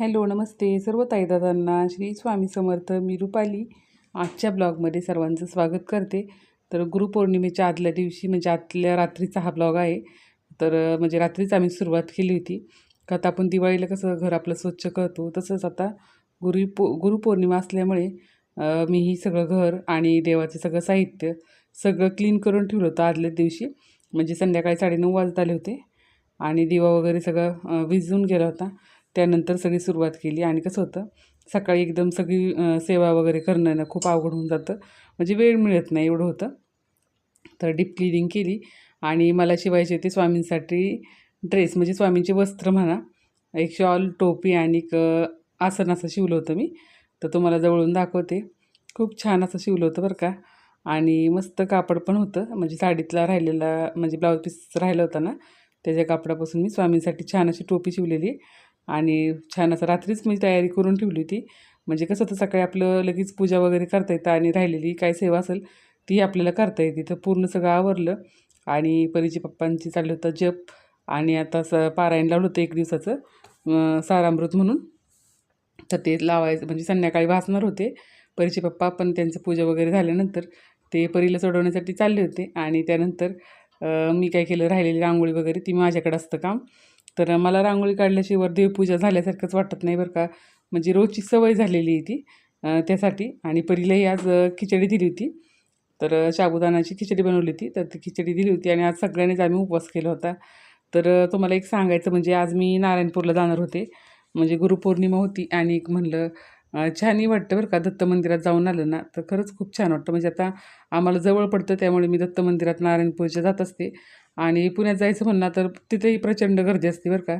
Hello नमस्ते. सर्व ताईदादांना श्री स्वामी समर्थ मी रुपाली. आजच्या ब्लॉगमध्ये सर्वांचं स्वागत करते. तर गुरुपौर्णिमेच्या आदल्या दिवशी म्हणजे आदल्या रात्रीचा हा ब्लॉग आहे. तर म्हणजे रात्रीच आम्ही सुरुवात केली होती. का आता आपण दिवाळीला कसं घर आपलं स्वच्छ करतो तसंच आता गुरु पौ गुरुपौर्णिमा असल्यामुळे मी ही सगळं घर आणि देवाचं सगळं साहित्य सगळं क्लीन करून ठेवलं होतं आदल्या दिवशी. म्हणजे संध्याकाळी साडेनऊ वाजत आले होते आणि दिवा वगैरे सगळं विजून गेला होता. त्यानंतर सगळी सुरुवात केली आणि कसं होतं सकाळी एकदम सगळी सेवा वगैरे करणं ना खूप अवघड होऊन जातं. म्हणजे वेळ मिळत नाही एवढं होतं. तर डीप क्लिनिंग केली आणि मला शिवायचे होते स्वामींसाठी ड्रेस म्हणजे स्वामींचे वस्त्र म्हणा एक शॉल टोपी आणि एक आसन असं शिवलं होतं मी. तर तुम्हाला जवळून दाखवते. खूप छान असं शिवलं होतं बरं का. आणि मस्त कापड पण होतं. म्हणजे साडीतला राहिलेला म्हणजे ब्लाऊज पीस राहिला होता ना त्याच्या कापडापासून मी स्वामींसाठी छान अशी टोपी शिवलेली. आणि छान असं रात्रीच मी तयारी करून ठेवली होती. म्हणजे कसं तर सकाळी आपलं लगेच पूजा वगैरे करता येतं आणि राहिलेली काय सेवा असेल ती आपल्याला करता येते. तर पूर्ण सगळं आवरलं आणि परीची पप्पांची चाललं होतं जप आणि आता स पारायण लावलं होतं एक दिवसाचं सारामृत म्हणून. तर ते लावायचं म्हणजे संध्याकाळी वाचणार होते. परीचे पप्पा पण त्यांचं पूजा वगैरे झाल्यानंतर ते परीला सोडवण्यासाठी चालले होते आणि त्यानंतर मी काय केलं राहिलेली रांगोळी वगैरे ती माझ्याकडे असतं काम. तर मला रांगोळी काढल्याशिवाय देवपूजा झाल्यासारखंच वाटत नाही बरं का. म्हणजे रोजची सवय झालेली आहे ती त्यासाठी. आणि परीलाही आज खिचडी दिली होती. तर शाबुदानाची खिचडी बनवली होती. तर ती खिचडी दिली होती आणि आज सगळ्यांनीच आम्ही उपवास केला होता. तर तुम्हाला एक सांगायचं म्हणजे आज मी नारायणपूरला जाणार होते. म्हणजे गुरुपौर्णिमा होती आणि एक म्हणलं छानही वाटतं बरं का दत्त मंदिरात जाऊन आलं ना. तर खरंच खूप छान वाटतं. म्हणजे आता आम्हाला जवळ पडतं त्यामुळे मी दत्त मंदिरात नारायणपूरच्या जात असते. आणि पुण्यात जायचं म्हणणार तर तिथेही प्रचंड गर्दी असते बरं का.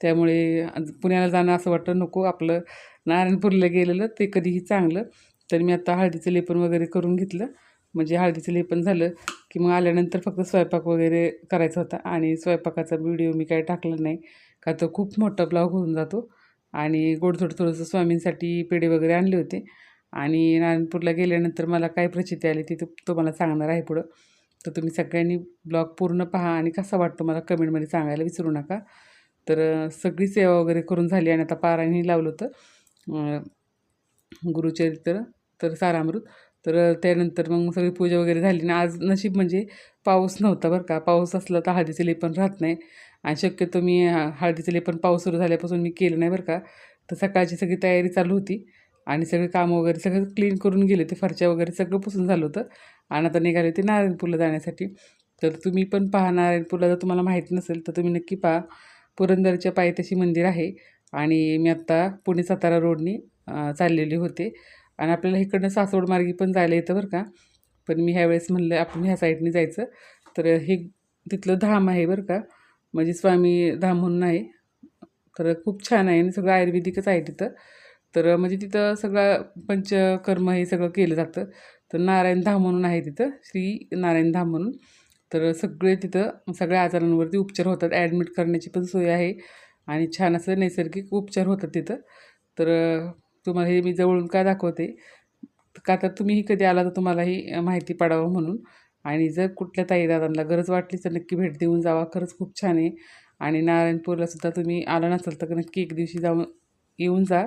त्यामुळे पुण्याला जाणं असं वाटतं नको आपलं नारायणपूरला गेलेलं ते कधीही चांगलं. तर मी आता हळदीचं लेपन वगैरे करून घेतलं. म्हणजे हळदीचं लेपन झालं की मग आल्यानंतर फक्त स्वयंपाक वगैरे करायचा होता आणि स्वयंपाकाचा व्हिडिओ मी काही टाकला नाही. का तर खूप मोठा ब्लॉग होऊन जातो. आणि गोडधोड थोडंसं स्वामींसाठी पेढे वगैरे आणले होते. आणि नारायणपूरला गेल्यानंतर मला काय प्रचिती आली ती तुम्हाला सांगणार आहे पुढं. तर तुम्ही सगळ्यांनी ब्लॉग पूर्ण पहा आणि कसा वाटतो मला कमेंटमध्ये सांगायला विसरू नका. तर सगळी सेवा वगैरे करून झाली आणि आता पारायणही लावलं होतं. गुरुचरित्र तर सारामृत. तर त्यानंतर मग सगळी पूजा वगैरे झाली ना आज नशीब म्हणजे पाऊस नव्हता बरं का. पाऊस असला तर हळदीचं लेपन राहत नाही. आणि शक्यतो मी हळदीचं लेपन पाऊस सुरू झाल्यापासून मी केलं नाही बरं का. तर सकाळची सगळी तयारी चालू होती. आणि सगळे कामं वगैरे सगळं क्लीन करून गेले. ते फरच्या वगैरे सगळं पुसून झालं होतं. आणि आता निघाले होते नारायणपूरला जाण्यासाठी. तर तुम्ही पण पहा नारायणपूरला. जर तुम्हाला माहीत नसेल तर तुम्ही नक्की पहा. पुरंदरच्या पायथ्याशी मंदिर आहे. आणि मी आत्ता पुणे सातारा रोडनी चाललेली चाललेले होते. आणि आपल्याला इकडनं सासवड मार्गी पण जायला येतं बरं का. पण मी ह्यावेळेस म्हणलं आपण ह्या साईडने जायचं. तर हे तिथलं धाम आहे बरं का. म्हणजे स्वामी धाम म्हणून आहे. तर खूप छान आहे आणि सगळं आयुर्वेदिकच आहे तिथं. तर म्हणजे तिथं सगळं पंचकर्म हे सगळं केलं जातं. तर नारायण धाम म्हणून आहे तिथं श्री नारायण धाम म्हणून. तर सगळे तिथं सगळ्या आजारांवरती उपचार होतात. ॲडमिट करण्याची पण सोय आहे आणि छान असं नैसर्गिक उपचार होतात तिथं. तर तुम्हाला हे मी जवळून काय दाखवते? का तर तुम्हीही कधी आला तर तुम्हालाही माहिती पाडावं म्हणून. आणि जर कुठल्या ताईदादांना गरज वाटली तर नक्की भेट देऊन जावा. खरंच खूप छान आहे. आणि नारायणपूरला सुद्धा तुम्ही आला नसाल तर नक्की एक दिवशी जाऊन येऊन जा.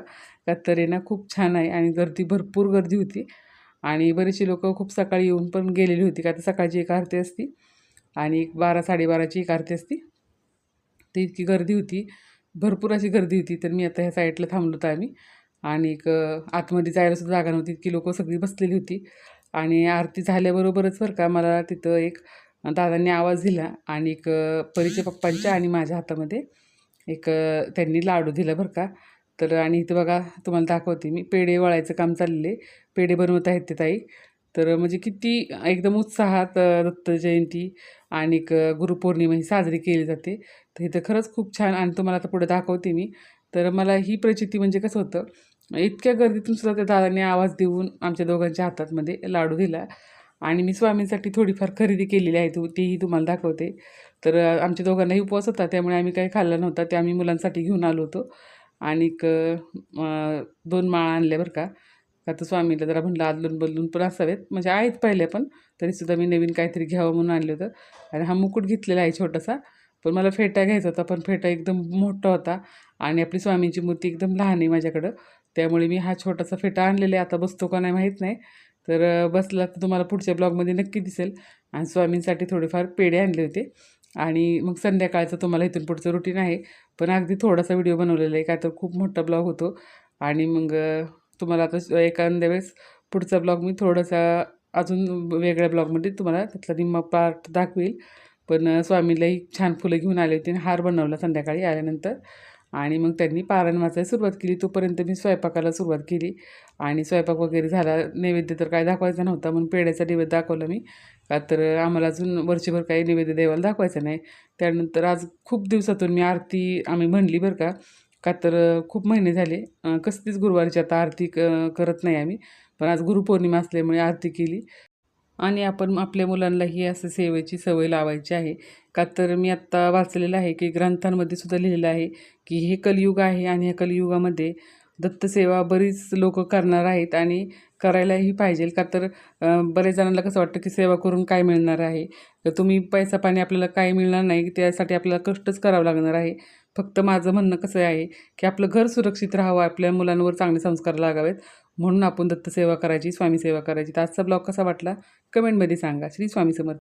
का तर आहे ना खूप छान आहे आणि गर्दी भरपूर गर्दी होती. आणि बरेचसे लोक खूप सकाळी येऊन पण गेलेली होती का तर सकाळची एक आरती असती आणि एक बारा साडेबाराची एक आरती असती. तर इतकी गर्दी होती भरपूर अशी गर्दी होती. तर मी आता ह्या साईडला थांबलो होतो आम्ही. आणि एक आतमध्ये जायलासुद्धा जागा नव्हती. इतकी लोकं सगळी बसलेली होती. आणि आरती झाल्याबरोबरच बरं का मला तिथं एक दादांनी आवाज दिला आणि एक परीच्या पप्पांच्या आणि माझ्या हातामध्ये एक त्यांनी लाडू दिला बरं का. तर आणि इथं बघा तुम्हाला दाखवते मी. पेढे वळायचं काम चाललेले पेढे बनवत आहेत ते ताई. तर म्हणजे किती एकदम उत्साहात दत्त जयंती आणि गुरुपौर्णिमा ही साजरी केली जाते. तर इथं खरंच खूप छान आणि तुम्हाला आता पुढे दाखवते मी. तर मला ही प्रचिती म्हणजे कसं होतं इतक्या गर्दीतून सुद्धा त्या दादांनी आवाज देऊन आमच्या दोघांच्या हातातमध्ये लाडू दिला. आणि मी स्वामींसाठी थोडीफार खरेदी केलेली आहे तू तीही तुम्हाला दाखवते. तर आमच्या दोघांनाही उपवास होता त्यामुळे आम्ही काही खाल्लं नव्हता. ते आम्ही मुलांसाठी घेऊन आलो होतो. आणिक दोन माळा आणल्या बरं का. का तर स्वामीला जरा म्हणलं आदलून बदलून पण असावेत. म्हणजे आहेत पहिले पण तरीसुद्धा मी नवीन काहीतरी घ्यावं म्हणून आणलं होतं. आणि हा मुकुट घेतलेला आहे छोटासा पण मला फेटा घ्यायचा होता पण फेटा एकदम मोठा होता आणि आपली स्वामींची मूर्ती एकदम लहान आहे माझ्याकडं. त्यामुळे मी हा छोटासा फेटा आणलेला आहे. आता बसतो का नाही माहीत नाही. तर बसला तर तुम्हाला पुढच्या ब्लॉगमध्ये नक्की दिसेल. आणि स्वामींसाठी थोडेफार पेढे आणले होते. आणि मग संध्याकाळचं तुम्हाला इथून पुढचं रुटीन आहे. पण अगदी थोडासा व्हिडिओ बनवलेला आहे काय तर खूप मोठा ब्लॉग होतो. आणि मग तुम्हाला आता एखाद्या वेळेस पुढचा ब्लॉग मी थोडासा अजून वेगळ्या ब्लॉगमध्ये तुम्हाला त्यातला निम्मा पार्ट दाखवेल. पण स्वामीलाही छान फुलं घेऊन आले होते आणि हार बनवला संध्याकाळी आल्यानंतर. आणि मग त्यांनी पारायण वाचायला सुरुवात केली. तोपर्यंत मी स्वयंपाकाला सुरुवात केली. आणि स्वयंपाक वगैरे झाला. नैवेद्य तर काय दाखवायचा नव्हता म्हणून पेढ्याचा नैवेद्य दाखवला मी. का तर आम्हाला अजून वर्षभर काही नैवेद्य देवाला दाखवायचं नाही. त्यानंतर आज खूप दिवसातून मी आरती आम्ही म्हणली बरं का. का तर खूप महिने झाले. कसलीच गुरुवारची आता आरती क करत नाही आम्ही. पण आज गुरुपौर्णिमा असल्यामुळे आरती केली. आणि आपण आपल्या मुलांनाही असं सेवेची सवय लावायची आहे. का तर मी आत्ता वाचलेलं आहे की ग्रंथांमध्ये सुद्धा लिहिलेलं आहे की हे कलियुग आहे आणि या कलियुगामध्ये दत्तसेवा बरीच लोक करणार आहेत आणि करायलाही पाहिजे. का तर बरेच जणांना कसं वाटतं की सेवा करून काय मिळणार आहे? तर तुम्ही पैसा पाणी आपल्याला काय मिळणार नाही त्यासाठी आपल्याला कष्टच करावं लागणार आहे. फक्त माझं म्हणणं कसं आहे की आपलं घर सुरक्षित राहावं आपल्या मुलांवर चांगले संस्कार लागावेत. म्हणून आपण दत्तसेवा करायची स्वामी सेवा करायची. तर आजचा ब्लॉग कसा वाटला? कमेंटमध्ये सांगा. श्री स्वामी समर्थ.